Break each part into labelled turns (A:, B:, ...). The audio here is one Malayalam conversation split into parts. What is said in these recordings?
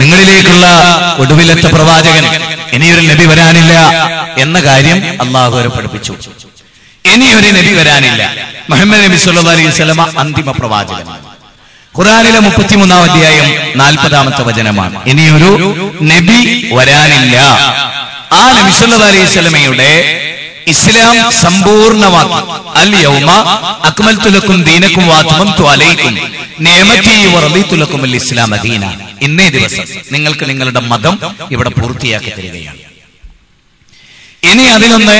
A: നിങ്ങളിലേക്കുള്ള ഒടുവിലത്തെ പ്രവാചകൻ. ഇനിയൊരു നബി വരാനില്ല എന്ന കാര്യം അള്ളാഹുരെ പഠിപ്പിച്ചു. ഇനിയൊരു നബി വരാനില്ല. മുഹമ്മദ് നബി സല്ലല്ലാഹു അലൈഹി അന്തിമ പ്രവാചകൻ ഖുറാനിലെ മുപ്പത്തിമൂന്നാം അധ്യായം നാൽപ്പതാമത്തെ വചനമാണ്. ഇനിയൊരു നബി വരാനില്ല. ആ നബി സല്ലല്ലാഹു അലൈഹി ഇസ്ലാം സമ്പൂർണമാക്കി. അൽ യൗമ അക്മൽ തുലക്കും ദീനക്കും വാത്മം ത്വാലയിക്കും നിയമത്തെയും വറദീതു ലക്കും അൽ ഇസ്ലാം ദീന ഇന്നേ ദിവസം നിങ്ങൾക്ക് നിങ്ങളുടെ മതം ഇവിടെ പൂർത്തിയാക്കി തരികയാണ്. ഇനി അതിലൊന്ന്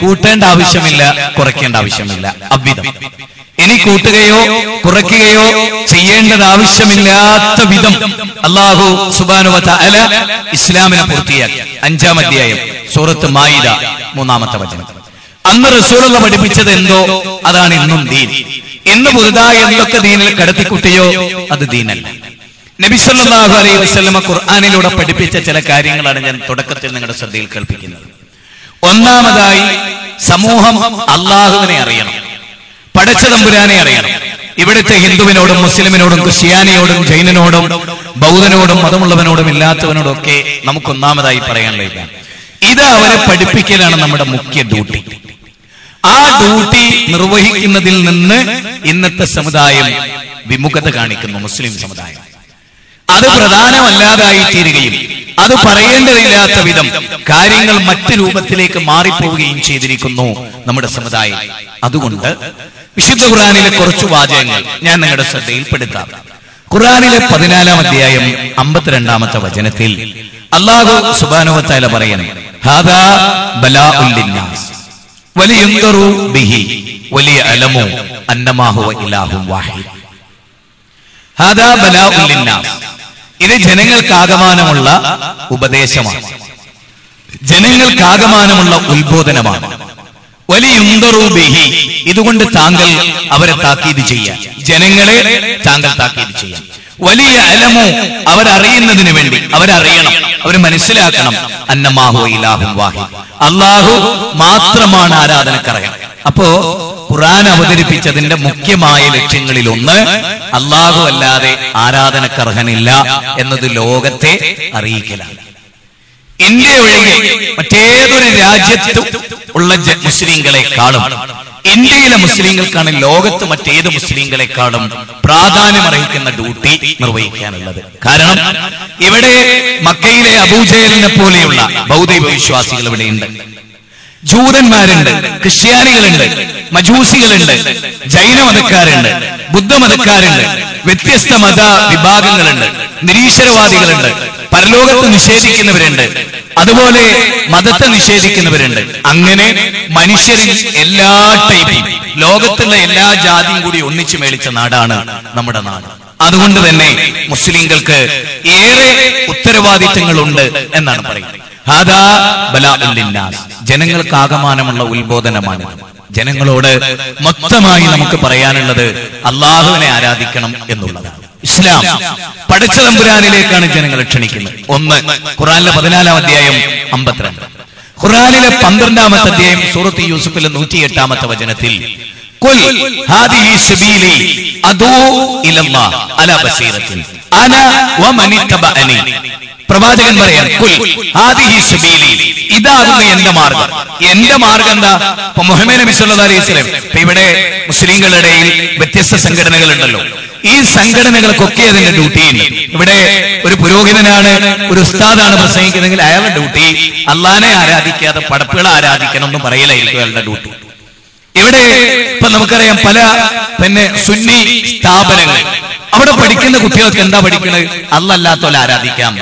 A: കൂട്ടേണ്ട ആവശ്യമില്ല കുറയ്ക്കേണ്ട ആവശ്യമില്ല. അവിധം ഇനി കൂട്ടുകയോ കുറയ്ക്കുകയോ ചെയ്യേണ്ടത് ആവശ്യമില്ലാത്ത വിധം അള്ളാഹു സുബാനുവത അല ഇസ്ലാമിനെ പൂർത്തിയാക്കി. അഞ്ചാം അധ്യായം സൂറത്ത് മായിദ മൂന്നാമത്തെ വചനം. അന്ന് റസൂലുള്ള പഠിപ്പിച്ചത് എന്തോ? അതാണ് ഇന്നും ദീൻ. ഇന്ന് പുതുതായി എന്തൊക്കെ ദീനിൽ കടത്തിക്കുട്ടിയോ അത് ദീനല്ല. നബി സല്ലല്ലാഹു അലൈഹി വസല്ലമ ഖുർആനിലൂടെ പഠിപ്പിച്ച ചില കാര്യങ്ങളാണ് ഞാൻ തുടക്കത്തിൽ നിങ്ങളുടെ ശ്രദ്ധയിൽ കേൾപ്പിക്കുന്നത്. ഒന്നാമതായി സമൂഹം അള്ളാഹുവിനെ അറിയണം. പഠിച്ച തമ്പുരാനെ അറിയണം. ഇവിടുത്തെ ഹിന്ദുവിനോടും മുസ്ലിമിനോടും ക്രിസ്ത്യാനിയോടും ജൈനനോടും ബൗദ്ധനോടും മതമുള്ളവനോടും ഇല്ലാത്തവനോടും ഒക്കെ നമുക്ക് ഒന്നാമതായി പറയാനുള്ള ഇത് അവരെ പഠിപ്പിക്കലാണ് നമ്മുടെ മുഖ്യ ഡ്യൂട്ടി. ആ ഡ്യൂട്ടി നിർവഹിക്കുന്നതിൽ നിന്ന് ഇന്നത്തെ സമുദായം വിമുഖത കാണിക്കുന്നു മുസ്ലിം സമുദായം. അത് പ്രധാനമല്ലാതായി തീരുകയും അത് പറയേണ്ടതില്ലാത്ത വിധം കാര്യങ്ങൾ മറ്റു രൂപത്തിലേക്ക് മാറിപ്പോവുകയും ചെയ്തിരിക്കുന്നു നമ്മുടെ സമുദായം. അതുകൊണ്ട് വിശുദ്ധ ഖുറാനിലെ കുറച്ചു വാചകങ്ങൾ ഞാൻ നിങ്ങളുടെ ശ്രദ്ധയിൽപ്പെടുത്താം. ഖുറാനിലെ പതിനാലാം അധ്യായം അമ്പത്തിരണ്ടാമത്തെ വചനത്തിൽ അള്ളാഹു സുബാനുവത്താല പറയുന്നു ബിഹി വലിയ അലമു അന്നമാഹുവ ഇലാഹും വാഹിദ്. ഹാദാ ബലാ ലിന്നാസ് ഇത് ജനങ്ങൾക്കാകമാനമുള്ള ഉപദേശമാണ്. ജനങ്ങൾക്കാകമാനമുള്ള ഉത്ബോധനമാണ്. വലിയുന്തറു ബിഹി ഇതുകൊണ്ട് താങ്കൾ അവരെ താക്കീത് ചെയ്യാം ജനങ്ങളെ താങ്കൾ താക്കീത് ചെയ്യാം വലിയ അലമോ അവരറിയുന്നതിന് വേണ്ടി അവരറിയണം അവർ മനസ്സിലാക്കണം. അന്നമാഹു ഇലാഹു വാഹി അള്ളാഹു മാത്രമാണ് ആരാധനക്കറിയാം അപ്പോ ഖുറാൻ അവതരിപ്പിച്ചതിന്റെ മുഖ്യമായ ലക്ഷ്യങ്ങളിൽ ഒന്ന് അള്ളാഹു അല്ലാതെ ആരാധനക്കർഹനില്ല എന്നത് ലോകത്തെ അറിയിക്കലാണ്. ഇന്ത്യ ഒഴികെ മറ്റേതൊരു രാജ്യത്തും ഉള്ള മുസ്ലിങ്ങളെക്കാളും ഇന്ത്യയിലെ മുസ്ലിങ്ങൾക്കാണ് ലോകത്ത് മറ്റേത് മുസ്ലിങ്ങളെക്കാളും പ്രാധാന്യം അർഹിക്കുന്ന ഡ്യൂട്ടി നിർവഹിക്കാനുള്ളത്. കാരണം ഇവിടെ മക്കയിലെ അബൂജയലിനെ പോലെയുള്ള ബൗദ്ധിക വിശ്വാസികൾ ഇവിടെയുണ്ട്. ജൂതന്മാരുണ്ട് ക്രിസ്ത്യാനികളുണ്ട് മജൂസികളുണ്ട് ജൈനമതക്കാരുണ്ട് ബുദ്ധമതക്കാരുണ്ട് വ്യത്യസ്ത മത വിഭാഗങ്ങളുണ്ട് നിരീശ്വരവാദികളുണ്ട് പരലോകത്ത് നിഷേധിക്കുന്നവരുണ്ട് അതുപോലെ മതത്തെ നിഷേധിക്കുന്നവരുണ്ട്. അങ്ങനെ മനുഷ്യരിൽ എല്ലാ ടൈപ്പും ലോകത്തുള്ള എല്ലാ ജാതിയും കൂടി ഒന്നിച്ചു മേളിച്ച നാടാണ് നമ്മുടെ നാട്. അതുകൊണ്ട് തന്നെ മുസ്ലിങ്ങൾക്ക് ഏറെ ഉത്തരവാദിത്തങ്ങളുണ്ട് എന്നാണ് പറയുന്നത്. ജനങ്ങൾക്ക് ആകമാനമുള്ള ഉത്ബോധനമാണ്. ജനങ്ങളോട് മൊത്തമായി നമുക്ക് പറയാനുള്ളത് അള്ളാഹുവിനെ ആരാധിക്കണം എന്നുള്ളതാണ്. ഇസ്ലാം പഠിച്ച തമ്പുരാനിലേക്കാണ് ജനങ്ങളെ ക്ഷണിക്കുന്നത്. ഒന്ന് ഖുറാനിലെ പതിനാലാം അധ്യായം അമ്പത്തിരണ്ട്. ഖുറാനിലെ പന്ത്രണ്ടാമത്തെ അധ്യായം സൂറത്ത് യൂസുഫിലെ നൂറ്റി എട്ടാമത്തെ വചനത്തിൽ അല അന വമനിത്തബഅനി പ്രവാചകൻ പറയാം ഇതാകുന്നു എന്റെ മാർഗം. എന്റെ മാർഗം എന്താ? ഇപ്പൊ മുഹമ്മദ് നബി സല്ലല്ലാഹു അലൈഹി ഇവിടെ മുസ്ലിങ്ങളുടെ ഇടയിൽ വ്യത്യസ്ത സംഘടനകൾ ഉണ്ടല്ലോ ഈ സംഘടനകൾക്കൊക്കെ അതിന്റെ ഡ്യൂട്ടിയുണ്ട് ഇവിടെ ഒരു പുരോഹിതനാണ് ഒരു ഉസ്താദാണ് പ്രസംഗിക്കുന്നതെങ്കിൽ അയാളുടെ ഡ്യൂട്ടി അള്ളാനെ ആരാധിക്കാതെ പടപ്പുകളെ ആരാധിക്കണം എന്ന് പറയലായിരിക്കും അയാളുടെ ഡ്യൂട്ടി ഇവിടെ ഇപ്പൊ നമുക്കറിയാം പല പിന്നെ സുന്നി സ്ഥാപനങ്ങൾ. അവിടെ പഠിക്കുന്ന കുട്ടികൾക്ക് എന്താ പഠിക്കുന്നത് അല്ലല്ലാത്തോലെ ആരാധിക്കാം.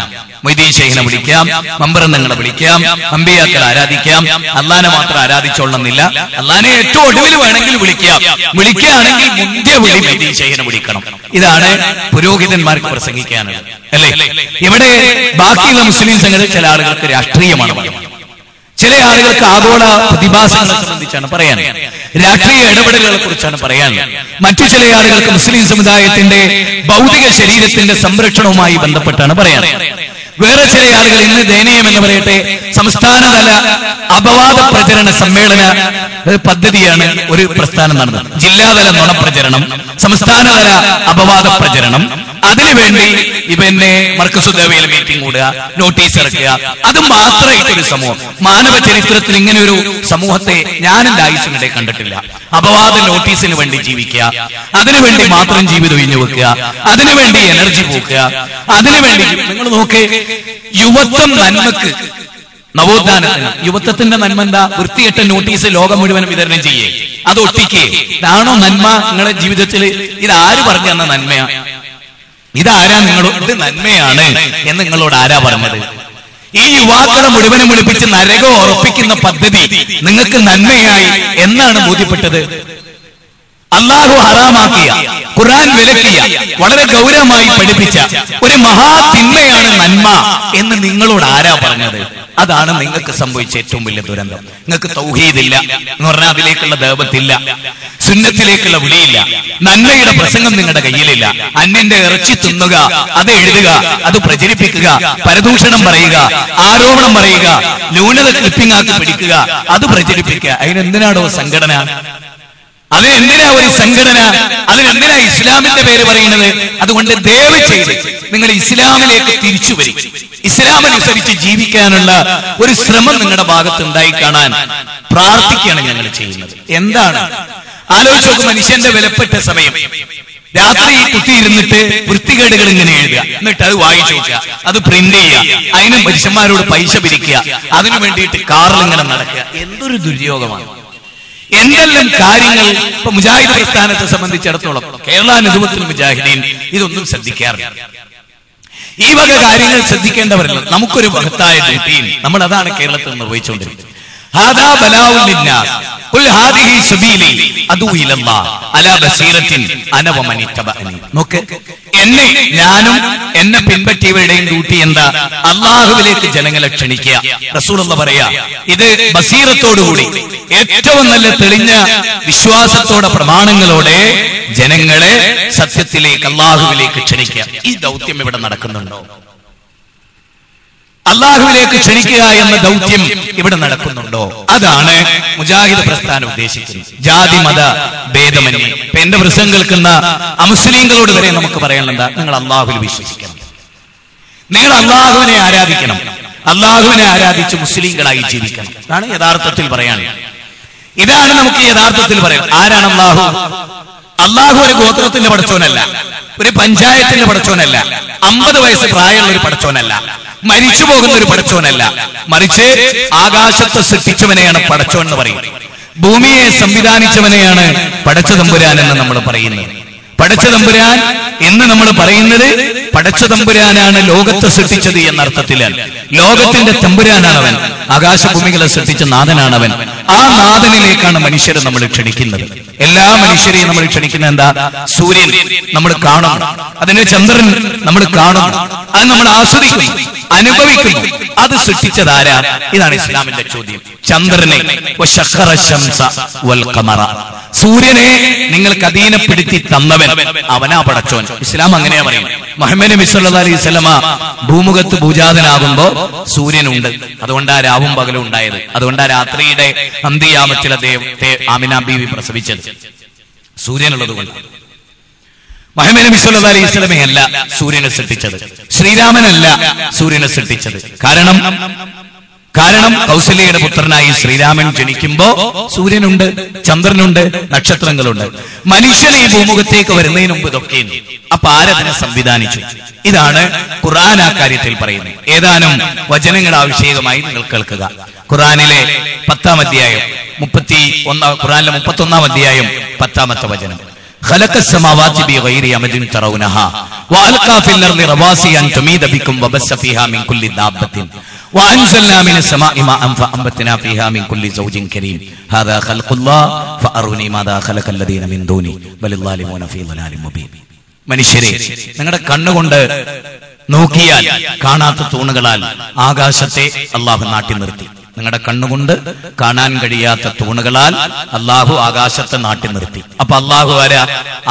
A: മൊയ്തീൻ ഷെയ്ഖിനെ വിളിക്കാം മമ്പറന്നങ്ങളെ വിളിക്കാം അമ്പിയാക്കളെ ആരാധിക്കാം അള്ളാനെ മാത്രം ആരാധിച്ചോളണമെന്നില്ല അള്ളാനെ ഏറ്റവും ഒടുവിൽ വേണമെങ്കിൽ വിളിക്കാം. വിളിക്കുകയാണെങ്കിൽ മുന്തിയ വിളി മൊയ്തീൻ ഷെയ്ഖിനെ വിളിക്കണം. ഇതാണ് പുരോഹിതന്മാർക്ക് പ്രസംഗിക്കാനുള്ളത്. അല്ലേ? ഇവിടെ ബാക്കിയുള്ള മുസ്ലിം സംഘത്തിൽ ചില ആളുകൾക്ക് രാഷ്ട്രീയമാണ് പറയുന്നത്. ചില ആളുകൾക്ക് ആഗോള പ്രതിഭാസങ്ങളെ സംബന്ധിച്ചാണ് പറയാൻ രാഷ്ട്രീയ ഇടപെടലുകളെ കുറിച്ചാണ് പറയാൻ മറ്റു ചില ആളുകൾക്ക് മുസ്ലിം സമുദായത്തിന്റെ ഭൗതിക ശരീരത്തിന്റെ സംരക്ഷണവുമായി ബന്ധപ്പെട്ടാണ് പറയാൻ വേറെ ചില ആളുകൾ ഇന്ന് ദയനീയം എന്ന് പറയട്ടെ സംസ്ഥാനതല അപവാദ പ്രചരണ സമ്മേളന പദ്ധതിയാണ് ഒരു പ്രസ്ഥാനം നടന്നത്. ജില്ലാതല നുണപ്രചരണം സംസ്ഥാനതല അപവാദ പ്രചരണം. അതിനുവേണ്ടി ഇവന്നെ മർക്കസുദേവയിൽ മീറ്റിംഗ് കൂടുക നോട്ടീസ് ഇറക്കുക. അത് മാത്രമായിട്ട് ഒരു സമൂഹം. മാനവ ചരിത്രത്തിൽ ഇങ്ങനെ ഒരു സമൂഹത്തെ ഞാൻ എന്റെ ആയുസിനിടെ കണ്ടിട്ടില്ല. അപവാദ നോട്ടീസിന് വേണ്ടി ജീവിക്കുക. അതിനുവേണ്ടി മാത്രം ജീവിതം ഒഴിഞ്ഞു വെക്കുക. അതിനുവേണ്ടി എനർജി പോക്കുക. അതിനുവേണ്ടി നിങ്ങൾ നോക്ക് യുവത്വം നന്മക്ക് നവോത്ഥാനത്തിന്. യുവത്വത്തിന്റെ നന്മ എന്താ? വൃത്തികെട്ട നോട്ടീസ് ലോകം മുഴുവൻ വിതരണം ചെയ്യേ. അത് ഒട്ടിക്കേ. ഇതാണോ നന്മ? നിങ്ങളുടെ ജീവിതത്തിൽ ഇത് ആര് പറഞ്ഞു തന്ന നന്മയാ? ഇതാരാ നിങ്ങളോട് നന്മയാണ് എന്ന് നിങ്ങളോട് ആരാ പറഞ്ഞത്? ഈ യുവാക്കളെ മുഴുവനും വിളിപ്പിച്ച് നരകം ഉറപ്പിക്കുന്ന പദ്ധതി നിങ്ങൾക്ക് നന്മയായി എന്നാണ് ബോധ്യപ്പെട്ടത്. അള്ളാഹു ഹറാമാക്കിയ ഖുർആൻ വിലക്കിയ വളരെ ഗൗരവമായി പഠിപ്പിച്ച ഒരു മഹാതിന്മയാണ് നന്മ എന്ന് നിങ്ങളോട് ആരാ പറഞ്ഞത്? അതാണ് നിങ്ങൾക്ക് സംഭവിച്ച ഏറ്റവും വലിയ ദുരന്തം. നിങ്ങൾക്ക് തൗഹീദില്ല എന്ന് പറഞ്ഞാൽ അതിലേക്കുള്ള ദേവത്തില്ല. സുന്നത്തിലേക്കുള്ള വിളിയില്ല. നന്മയുടെ പ്രസംഗം നിങ്ങളുടെ കയ്യിലില്ല. അന്യന്റെ ഇറച്ചി തിന്നുക അത് എഴുതുക അത് പ്രചരിപ്പിക്കുക പരദൂഷണം പറയുക ആരോപണം പറയുക ന്യൂനത ക്ലിപ്പിംഗ് ആക്കി പിടിക്കുക അത് പ്രചരിപ്പിക്കുക. അതിനെന്തിനാണോ സംഘടന? അതിനെന്തിനാ ഒരു സംഘടന? അതിനെന്തിനാ ഇസ്ലാമിന്റെ പേര് പറയുന്നത്? അതുകൊണ്ട് ദയവ് ചെയ്ത് നിങ്ങൾ ഇസ്ലാമിലേക്ക് തിരിച്ചു വരും. ഇസ്ലാമനുസരിച്ച് ജീവിക്കാനുള്ള ഒരു ശ്രമം നിങ്ങളുടെ ഭാഗത്ത് ഉണ്ടായി കാണാൻ പ്രാർത്ഥിക്കുകയാണ് ഞങ്ങൾ ചെയ്യുന്നത്. എന്താണ്? ആലോചിച്ചു മനുഷ്യന്റെ വിലപ്പെട്ട സമയം. രാത്രി കുത്തിയിരുന്നിട്ട് വൃത്തികേടുകൾ ഇങ്ങനെ എഴുതുക. എന്നിട്ട് അത് വായിച്ചു നോക്കുക. അത് പ്രിന്റ് ചെയ്യുക. അതിനും മനുഷ്യന്മാരോട് പൈസ പിരിക്കുക. അതിനു വേണ്ടിയിട്ട് കാറിൽ ഇങ്ങനെ നടക്കുക. എന്തൊരു ദുര്യോഗമാണ്. എന്തെല്ലാം കാര്യങ്ങൾ ഇപ്പൊ മുജാഹിദ് പ്രസ്ഥാനത്തെ സംബന്ധിച്ചിടത്തോളം കേരള അനുഭവത്തിൽ മുജാഹിദീൻ ഇതൊന്നും ശ്രദ്ധിക്കാറില്ല. ഈ വക കാര്യങ്ങൾ ശ്രദ്ധിക്കേണ്ടവരല്ല. നമുക്കൊരു മഹത്തായ ഡ്യൂട്ടിയും നമ്മൾ അതാണ് കേരളത്തിൽ നിർവഹിച്ചുകൊണ്ടിരിക്കുന്നത്. എന്നെ ഞാനും എന്നെ പിൻപറ്റിയവരുടെയും ഡ്യൂട്ടി എന്താ? അള്ളാഹുവിലേക്ക് ജനങ്ങളെ ക്ഷണിക്കുക. റസൂലുള്ള പറയാ ഇത് ബസീറത്തോടുകൂടി ഏറ്റവും നല്ല തെളിഞ്ഞ വിശ്വാസത്തോടെ പ്രമാണങ്ങളോടെ ജനങ്ങളെ സത്യത്തിലേക്ക് അള്ളാഹുവിലേക്ക് ക്ഷണിക്കുക. ഈ ദൗത്യം ഇവിടെ നടക്കുന്നുണ്ടോ? അള്ളാഹുവിലേക്ക് ക്ഷണിക്കുക എന്ന ദൗത്യം ഇവിടെ നടക്കുന്നുണ്ടോ? അതാണ് മുജാഹിദ് പ്രസ്ഥാനം ഉദ്ദേശിക്കുന്നത്. ജാതി മത ഭേദമന്യേ. ഇപ്പൊ എന്റെ പ്രസംഗം കേൾക്കുന്ന അമുസ്ലിങ്ങളോട് വരെ നമുക്ക് പറയാനുള്ള നിങ്ങൾ അള്ളാഹുവിൽ വിശ്വസിക്കണം. നിങ്ങൾ അള്ളാഹുവിനെ ആരാധിക്കണം. അള്ളാഹുവിനെ ആരാധിച്ച് മുസ്ലിങ്ങളായി ജീവിക്കണം. അതാണ് യഥാർത്ഥത്തിൽ പറയാനുള്ളത് ഇതാണ് നമുക്ക് യഥാർത്ഥത്തിൽ പറയാം ആരാണ് അള്ളാഹു? അള്ളാഹു ഒരു ഗോത്രത്തിന്റെ പടച്ചോനല്ല. ഒരു പഞ്ചായത്തിന്റെ പടച്ചോനല്ല. അമ്പത് വയസ്സ് പ്രായമുള്ള ഒരു പടച്ചോനല്ല. മരിച്ചു പോകുന്ന ഒരു പടച്ചോനല്ല. മറിച്ച് ആകാശത്തെ സൃഷ്ടിച്ചവനെയാണ് പടച്ചോൻ എന്ന് പറയുന്നത് ഭൂമിയെ സംവിധാനിച്ചവനെയാണ് പടച്ച തമ്പുരാൻ എന്ന് നമ്മൾ പറയുന്നത്. പടച്ച തമ്പുരാൻ എന്ന് നമ്മൾ പറയുന്നത് പടച്ച തമ്പുരാനാണ് ലോകത്തെ സൃഷ്ടിച്ചത് എന്ന അർത്ഥത്തിലാണ് ലോകത്തിന്റെ തമ്പുരാനാണ് അവൻ ആകാശഭൂമികളെ സൃഷ്ടിച്ച നാഥനാണവൻ. ആ നാഥനിലേക്കാണ് മനുഷ്യരെ നമ്മൾ ക്ഷണിക്കുന്നത്. എല്ലാ മനുഷ്യരെയും നമ്മൾ ക്ഷണിക്കുന്നത് എന്താ? സൂര്യൻ നമ്മൾ കാണുന്നു. അതിന്റെ ചന്ദ്രൻ നമ്മൾ കാണുന്നു. അത് നമ്മൾ ആസ്വദിക്കുന്നു. അനുഭവിക്കുന്നു. അത് സൃഷ്ടിച്ചതാരാ ഇതാണ് ഇസ്ലാമിന്റെ ചോദ്യം. ചന്ദ്രനെ. സൂര്യനെ നിങ്ങൾക്ക് അധീനപ്പെടുത്തി തന്നവൻ അവനാ പടച്ചോൻ. ഇസ്ലാം അങ്ങനെയാ പറയും മുഹമ്മദ് നബി സല്ലല്ലാഹു അലൈഹി വസല്ലമ ഭൂമുഖത്ത് പൂജാതനാകുമ്പോ സൂര്യനുണ്ട്. ആ രാവും പകലും ഉണ്ടായത്. അതുകൊണ്ട് ആ രാത്രിയുടെ അന്ത്യയാമത്തിൽ അദ്ദേഹത്തെ ആമിന ബീവി പ്രസവിച്ചത്. സൂര്യനുള്ളത് കൊണ്ട് മഹമ്മദ് നബി സല്ലല്ലാഹു അലൈഹി വസല്ലമയല്ല സൂര്യനെ സൃഷ്ടിച്ചത്. ശ്രീരാമനല്ല സൂര്യനെ സൃഷ്ടിച്ചത്. കാരണം കാരണം കൗസല്യയുടെ പുത്രനായി ശ്രീരാമൻ ജനിക്കുമ്പോ സൂര്യനുണ്ട് ചന്ദ്രനുണ്ട് നക്ഷത്രങ്ങളുണ്ട് മനുഷ്യൻ ഈ ഭൂമുഖത്തേക്ക് വരുന്നതിന് മുമ്പ് ഇതൊക്കെയുണ്ട് അപ്പൊ ആരതിനെ സംവിധാനിച്ചു ഇതാണ് ഖുർആൻ ആ കാര്യത്തിൽ പറയുന്നത് ഏതാനും വചനങ്ങൾ ആവശ്യകമായി നിങ്ങൾ കേൾക്കുക ഖുർആനിലെ പത്താം അധ്യായം മുപ്പത്തി ഒന്നാം ഖുർആനിലെ മുപ്പത്തി ഒന്നാം അധ്യായം പത്താമത്തെ വചനം خلق السماوات بغير عمد ترونها وألقى في الأرض رواسي أن تميد بكم وبث فيها من كل دابة وأنزلنا من السماء ماء فأنبتنا فيها من كل زوج كريم هذا خلق الله فأروني ماذا خلق الذين من دوني بل الظالمون في ضلال مبين മനുഷ്യരെ നിങ്ങളുടെ കണ്ണുകൊണ്ട് നോക്കിയാൽ കാണാത്ത തൂണുകളാൽ ആകാശത്തെ അള്ളാഹു നാട്ടി നിർത്തി നിങ്ങളുടെ കണ്ണുകൊണ്ട് കാണാൻ കഴിയാത്ത തൂണുകളാൽ അള്ളാഹു ആകാശത്തെ നാട്ടി നിർത്തി അപ്പൊ അള്ളാഹു ആരാ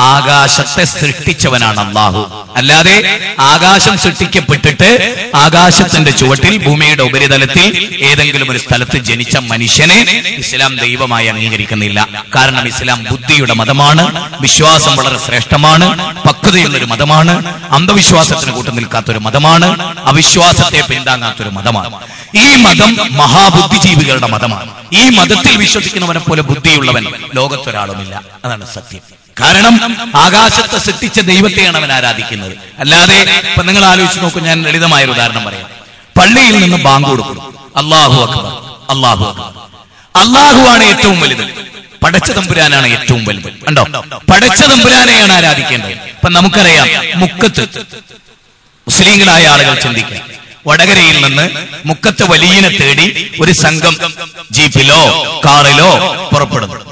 A: ആകാശത്തെ സൃഷ്ടിച്ചവനാണ് അള്ളാഹു അല്ലാതെ ആകാശം സൃഷ്ടിക്കപ്പെട്ടിട്ട് ആകാശത്തിന്റെ ചുവട്ടിൽ ഭൂമിയുടെ ഉപരിതലത്തിൽ ഏതെങ്കിലും ഒരു സ്ഥലത്ത് ജനിച്ച മനുഷ്യനെ ഇസ്ലാം ദൈവമായി അംഗീകരിക്കുന്നില്ല. കാരണം ഇസ്ലാം ബുദ്ധിയുടെ മതമാണ് വിശ്വാസം വളരെ ശ്രേഷ്ഠമാണ് പക്വതയുള്ള ഒരു മതമാണ് അന്ധവിശ്വാസത്തിന് കൂട്ടു നിൽക്കാത്തൊരു മതമാണ് അവിശ്വാസത്തെ പിന്താങ്ങാത്തൊരു മതമാണ്. ഈ മതം മഹാബുദ്ധിജീവികളുടെ മതമാണ്. ഈ മതത്തിൽ വിശ്വസിക്കുന്നവനെ പോലെ ബുദ്ധിയുള്ളവൻ ലോകത്തൊരാളുമില്ല. അതാണ് സത്യം. കാരണം ആകാശത്തെ സൃഷ്ടിച്ച ദൈവത്തെയാണ് അവൻ ആരാധിക്കുന്നത്. അല്ലാതെ ഇപ്പൊ നിങ്ങൾ ആലോചിച്ച് നോക്കൂ ഞാൻ ലളിതമായ ഒരു ഉദാഹരണം പറയാം. പള്ളിയിൽ നിന്ന് ബാങ്ക് കൊടുക്കും അള്ളാഹു അക്ബർ അള്ളാഹു അക്ബർ. അള്ളാഹുവാണ് ഏറ്റവും വലുത്. പടച്ച തമ്പുരാനാണ് ഏറ്റവും വലുത്. കണ്ടോ? പടച്ച തമ്പുരാനെയാണ് ആരാധിക്കേണ്ടത്. ഇപ്പൊ നമുക്കറിയാം മുക്കത്ത്. മുസ്ലിങ്ങളായ ആളുകൾ ചിന്തിക്കുക വടകരയിൽ നിന്ന് മുക്കത്ത് വലിയനെ തേടി ഒരു സംഘം ജീപ്പിലോ കാറിലോ പുറപ്പെടുന്നു.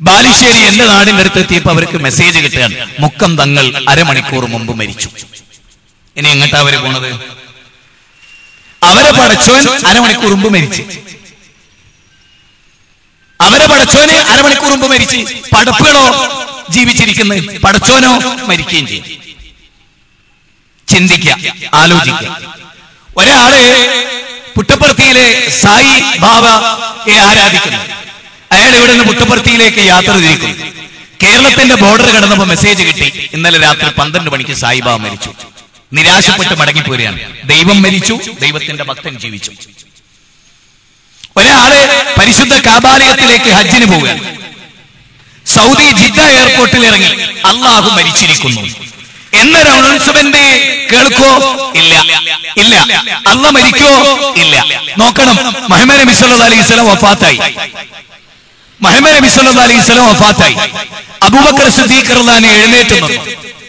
A: ബാലുശ്ശേരി എന്റെ നാടിന്റെ അടുത്ത് എത്തിയപ്പോ അവർക്ക് മെസ്സേജ് കിട്ടുകയാണ്. മുക്കം തങ്ങൾ അരമണിക്കൂർ മുമ്പ് മരിച്ചു. ഇനി എങ്ങട്ടാ അവർ പോണത്? അവരെ പടച്ചോൻ അരമണിക്കൂർ മുമ്പ് മരിച്ചു. അവരെ പടച്ചോന് അരമണിക്കൂർ മുമ്പ് മരിച്ച്. പടപ്പുകളോ ജീവിച്ചിരിക്കുന്നു. പടച്ചോനോ മരിക്കുകയും ചെയ്യും. ചിന്തിക്ക ആലോചിക്ക ഒരാൾ പുട്ടപ്പർത്തിയിലെ സായി ബാബയെ ആരാധിക്കുന്നു. അയാൾ ഇവിടെ നിന്ന് പുട്ടപ്പർത്തിയിലേക്ക് യാത്ര തിരിക്കും. കേരളത്തിന്റെ ബോർഡർ കടന്നപ്പോ മെസ്സേജ് കിട്ടി. ഇന്നലെ രാത്രി പന്ത്രണ്ട് മണിക്ക് സായിബാബ മരിച്ചു. നിരാശപ്പെട്ട് മടങ്ങിപ്പോരുകയാണ്. ദൈവം മരിച്ചു ദൈവത്തിന്റെ ഭക്തൻ ജീവിച്ചു. ഒരാൾ പരിശുദ്ധ കാബാലയത്തിലേക്ക് ഹജ്ജിന് പോവുകയാണ്. സൗദി ജിദ്ദ എയർപോർട്ടിൽ ഇറങ്ങി. അള്ളാഹു മരിച്ചിരിക്കുന്നു. എന്നൊരു അനൗൺസ്മെന്റ് കേൾക്കോ? ഇല്ല. ഇല്ല. അല്ല മരിക്കോ? ഇല്ല. നോക്കണം. മഹമ്മദ് നബി അലൈഹി വസല്ലം വഫാത്തായി. നബി അലൈഹി വഫാത്തായി. അബൂബക്കർ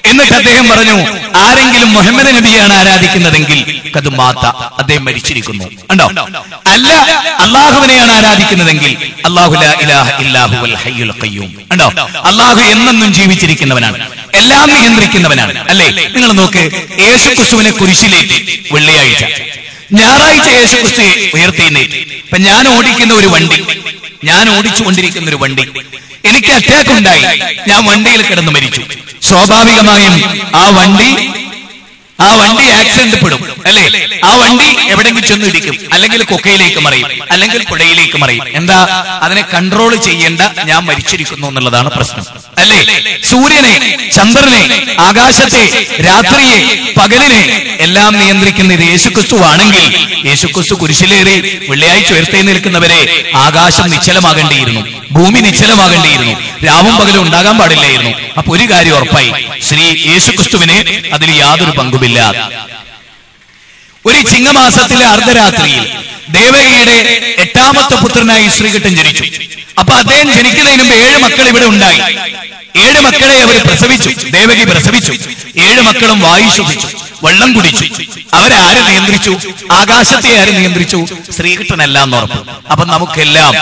A: എന്നിട്ട് അദ്ദേഹം പറഞ്ഞു ആരെങ്കിലും മുഹമ്മദ് നബിയാണ് ആരാധിക്കുന്നതെങ്കിൽ കത് മാത്ത. അദ്ദേഹം മരിച്ചിരിക്കുന്നു. ഉണ്ടോ അല്ല അള്ളാഹുവിനെയാണ് ആരാധിക്കുന്നതെങ്കിൽ ഉണ്ടോ അള്ളാഹു എന്നെന്നും ജീവിച്ചിരിക്കുന്നവനാണ്. എല്ലാം നിയന്ത്രിക്കുന്നവനാണ്. അല്ലേ? നിങ്ങൾ നോക്ക് യേശു ക്രിസ്തുവിനെ കുരിശിലേക്ക് വെള്ളിയാഴ്ച. ഞായറാഴ്ച യേശു ക്രിസ്തു ഇപ്പൊ ഞാൻ ഓടിക്കുന്ന ഒരു വണ്ടി ഞാൻ ഓടിച്ചുകൊണ്ടിരിക്കുന്ന ഒരു വണ്ടി. എനിക്ക് അറ്റാക്ക് ഉണ്ടായി. ഞാൻ വണ്ടിയിൽ കിടന്ന് മരിച്ചു. സ്വാഭാവികമായും ആ വണ്ടി ആ വണ്ടി ആക്സിഡന്റ് പെടും അല്ലെ? ആ വണ്ടി എവിടെങ്കിലും ചെന്ന് ഇടിക്കും അല്ലെങ്കിൽ കൊക്കയിലേക്ക് മറിയും അല്ലെങ്കിൽ പുഴയിലേക്ക് മറിയും. എന്താ? അതിനെ കൺട്രോൾ ചെയ്യേണ്ട ഞാൻ മരിച്ചിരിക്കുന്നു എന്നുള്ളതാണ് പ്രശ്നം അല്ലേ? സൂര്യനെ ചന്ദ്രനെ ആകാശത്തെ രാത്രിയെ പകലിനെ എല്ലാം നിയന്ത്രിക്കുന്ന ഇത് യേശുക്രിസ്തു ആണെങ്കിൽ യേശുക്രിസ്തു കുരിശിലേറി വെള്ളിയാഴ്ച ഉയർത്തേ നിൽക്കുന്നവരെ ആകാശം നിശ്ചലമാകേണ്ടിയിരുന്നു ഭൂമി നിശ്ചലമാകേണ്ടിയിരുന്നു രാവും പകലും ഉണ്ടാകാൻ പാടില്ലായിരുന്നു. അപ്പൊ ഒരു കാര്യം ഉറപ്പായി ശ്രീ യേശുക്രിസ്തുവിനെ അതിൽ യാതൊരു പങ്കുമില്ല. ഒരു ചിങ്ങമാസത്തിലെ അർദ്ധരാത്രിയിൽ ദേവകിയുടെ എട്ടാമത്തെ പുത്രനായി ശ്രീകൃഷ്ണൻ ജനിച്ചു. അപ്പൊ അദ്ദേഹം ജനിക്കുന്നതിന് മുമ്പ് ഏഴ് മക്കൾ ഇവിടെ ഉണ്ടായി. ഏഴ് മക്കളെ അവർ പ്രസവിച്ചു. ദേവകി പ്രസവിച്ചു. ഏഴ് മക്കളും വായു ശ്വസിച്ചു വെള്ളം കുടിച്ചു. അവരാര് നിയന്ത്രിച്ചു? ആകാശത്തെ ആര് നിയന്ത്രിച്ചു? ശ്രീകൃഷ്ണനല്ല എന്ന് ഉറപ്പ്. അപ്പൊ നമുക്കെല്ലാം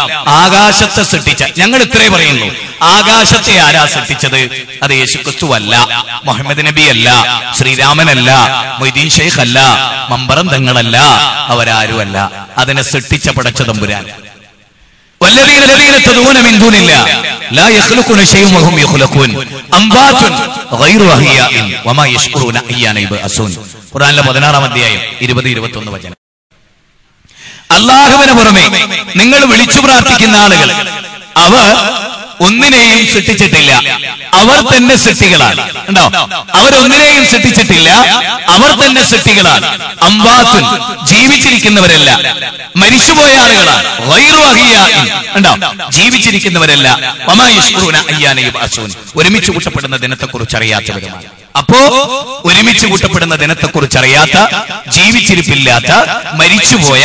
A: ആകാശത്തെ സൃഷ്ടിച്ച ഞങ്ങൾ ഇത്രേ പറയുന്നു ആകാശത്തെ ആരാ സൃഷ്ടിച്ചത്? അത് യേശുക്രിസ്തു അല്ല മുഹമ്മദ് നബി അല്ല ശ്രീരാമനല്ല മൊയ്തീൻ ഷെയ്ഖ് അല്ല മമ്പറം തങ്ങളല്ല അവരാരും അല്ല അതിനെ സൃഷ്ടിച്ച പടച്ച തമ്പുരാൻ. വല്ലതീനത്തൂനമിന്ദൂനില്ല ഖുറാനിലെ പതിനാറാം അധ്യായം ഇരുപത് ഇരുപത്തി ഒന്ന് വചനം. അള്ളാഹുവിന് പുറമെ നിങ്ങൾ വിളിച്ചു പ്രാർത്ഥിക്കുന്ന ആളുകൾ അവ ഒന്നിനെയും സൃഷ്ടിച്ചിട്ടില്ല. അവർ തന്നെ സൃഷ്ടികളാണ്. ഉണ്ടോ അവരൊന്നിനെയും സൃഷ്ടിച്ചിട്ടില്ല. അവർ തന്നെ സൃഷ്ടികളാണ്. അമ്പാത്തുൻ ജീവിച്ചിരിക്കുന്നവരല്ല. മരിച്ചുപോയ ആളുകളാണ്. ജീവിച്ചിരിക്കുന്നവരല്ല. ഒരുമിച്ച് കൂട്ടപ്പെടുന്ന ദിനത്തെക്കുറിച്ച് അറിയാത്തവരുമാണ് അപ്പോ ഒരുമിച്ച് കൂട്ടപ്പെടുന്ന ദിനത്തെക്കുറിച്ച് അറിയാത്ത ജീവിച്ചിരിപ്പില്ലാത്ത മരിച്ചുപോയ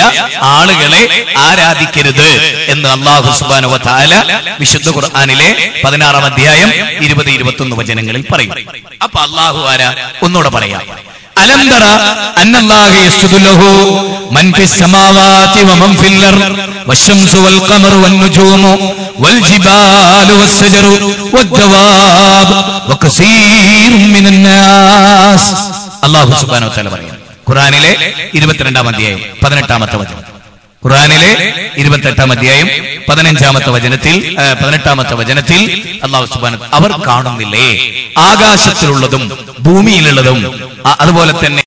A: ആളുകളെ ആരാധിക്കരുത് എന്ന് അള്ളാഹു സുബാന വിശുദ്ധ ഖുർആാനിലെ പതിനാറാം അധ്യായം ഇരുപത് ഇരുപത്തൊന്ന് വചനങ്ങളിൽ പറയും. അപ്പൊ അള്ളാഹു ആരാ? ഒന്നുകൂടെ പറയാം. അലന്തറ അന്നല്ലാഹു മൻ ഫിൽ വൽ ഖമറു വൻ നുജൂമു والجبال والشجر والدواب وكثير من الناس അല്ലാഹു സുബ്ഹാനഹു വ തആല പറയുന്നു ഖുർആനിലെ ഇരുപത്തിരണ്ടാം അധ്യായം പതിനെട്ടാമത്തെ വചനം ഖുറാനിലെ ഇരുപത്തെട്ടാം അധ്യായം പതിനഞ്ചാമത്തെ വചനത്തിൽ ആ, പതിനെട്ടാമത്തെ വചനത്തിൽ അള്ളാഹു സുബാന അവർ കാണുന്നില്ലേ ആകാശത്തിലുള്ളതും ഭൂമിയിലുള്ളതും അ- അതുപോലെ തന്നെ